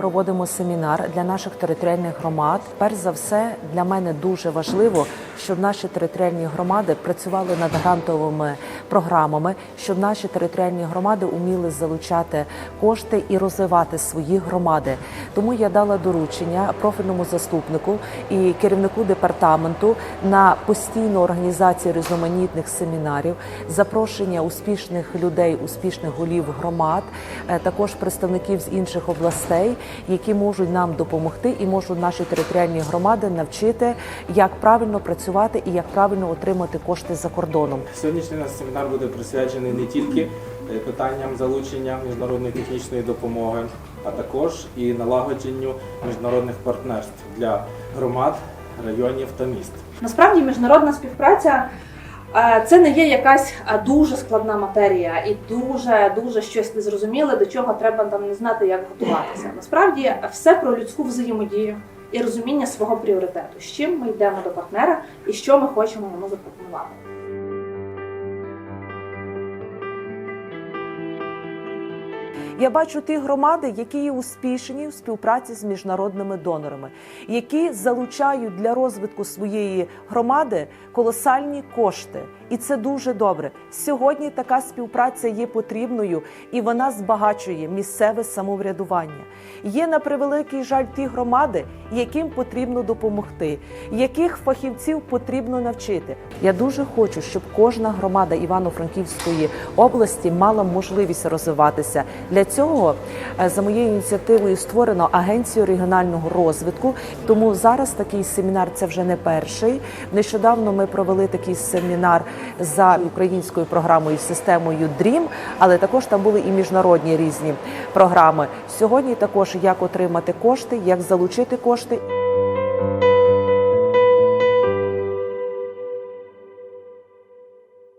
проводимо семінар для наших територіальних громад. Перш за все, для мене дуже важливо, щоб наші територіальні громади працювали над грантовими програмами, щоб наші територіальні громади уміли залучати кошти і розвивати свої громади. Тому я дала доручення профільному заступнику і керівнику департаменту на постійну організацію різноманітних семінарів, запрошення успішних людей, успішних голів громад, е, також представників з інших областей, які можуть нам допомогти і можуть наші територіальні громади навчити, як правильно працювати і як правильно отримати кошти за кордоном. Сьогоднішній наш семінар буде присвячений не тільки е, питанням залучення міжнародної технічної допомоги, а також і налагодженню міжнародних партнерств для громад, районів та міст. Насправді міжнародна співпраця е, це не є якась е, дуже складна матерія і дуже дуже щось незрозуміле, до чого треба там не знати, як готуватися. Насправді все про людську взаємодію і розуміння свого пріоритету, з чим ми йдемо до партнера і що ми хочемо йому запропонувати. Я бачу ті громади, які є успішні у співпраці з міжнародними донорами, які залучають для розвитку своєї громади колосальні кошти, і це дуже добре. Сьогодні така співпраця є потрібною і вона збагачує місцеве самоврядування. Є на превеликий жаль ті громади, яким потрібно допомогти, яких фахівців потрібно навчити. Я дуже хочу, щоб кожна громада Івано-Франківської області мала можливість розвиватися. Для цього е, за моєю ініціативою створено агенцію регіонального розвитку. Тому зараз такий семінар це вже не перший. Нещодавно ми провели такий семінар за українською програмою системою DREAM, але також там були і міжнародні різні програми. Сьогодні також як отримати кошти, як залучити кошти.